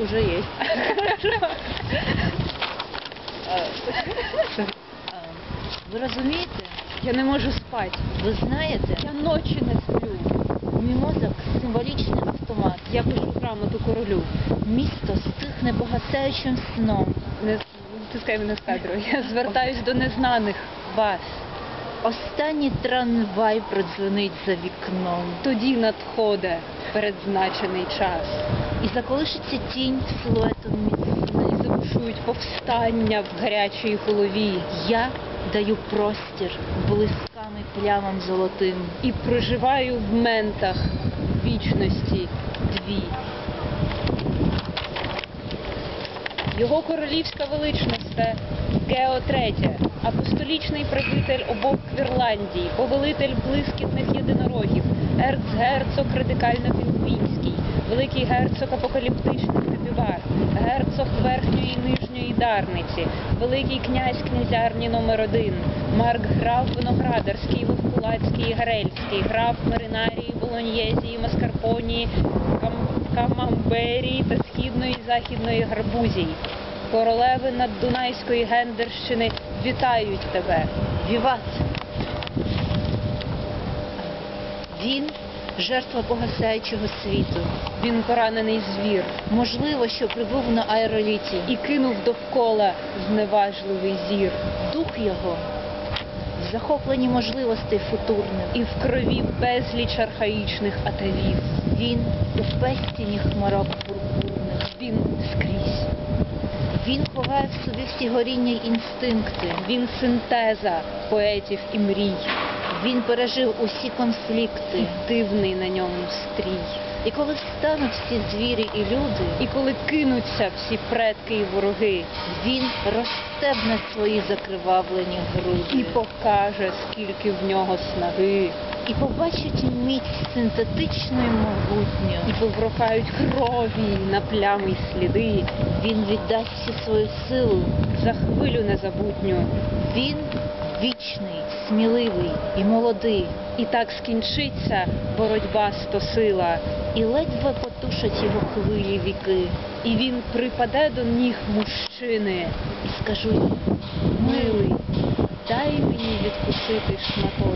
уже есть. Ви розумієте? Я не можу спати. Ви знаєте, Я ночі не сплю. мій мозок символічний автомат. Я пишу грамоту королю. Місто стихне погасаючим сном. Не пускай мене з кадру. Я звертаюсь до незнаних вас. Останній трамвай продзвонить за вікном. Тоді надходить передзначений час. І заколишиться тінь силуетом міцно. І забушують повстання в гарячій голові. Я даю простір блисками плямам золотим. І проживаю в ментах вічності дві. Його королівська величність Гео Третє, апостолічний правитель обох Квірландій, повелитель блискітних єдинорогів, ерцгерцог радикально-пінгвінський, великий герцог апокаліптичних капівар, герцог верхньої і нижньої Дарниці, великий князь князярні номер один, Марк граф Виноградарський, Вовкулацький, і Гарельський, граф Маринарії, Болоньєзії, Маскарпонії, Кам- Камамберії та східної і західної Гарбузії. Королеви наддунайської Гендерщини вітають тебе. Віват! Він жертва погасаючого світу. Він поранений звір Можливо, що прибув на аероліті. і кинув довкола зневажливий зір. дух його в захопленні можливостей футурних. І в крові безліч архаїчних атавів. Він у пестіні хмарок пурпурних. Він скрізь. Він ховає в собі всі горіння інстинкти. Він синтеза поетів і мрій. Він пережив усі конфлікти. Дивний на ньому стрій. І коли встануть всі звірі і люди, І коли кинуться всі предки і вороги, він розстебне свої закривавлені груди. і покаже, скільки в нього снаги, і побачить міць синтетичної могутньої. і поврохають крові на плями й сліди Він віддасть всю свою силу. за хвилю незабутню. Він вічний, сміливий і молодий, І так скінчиться боротьба стосила, і ледве потушать його хвилі віки. і він припаде до ніг мужчини. І скажу Милий, дай мені відкусити твоєї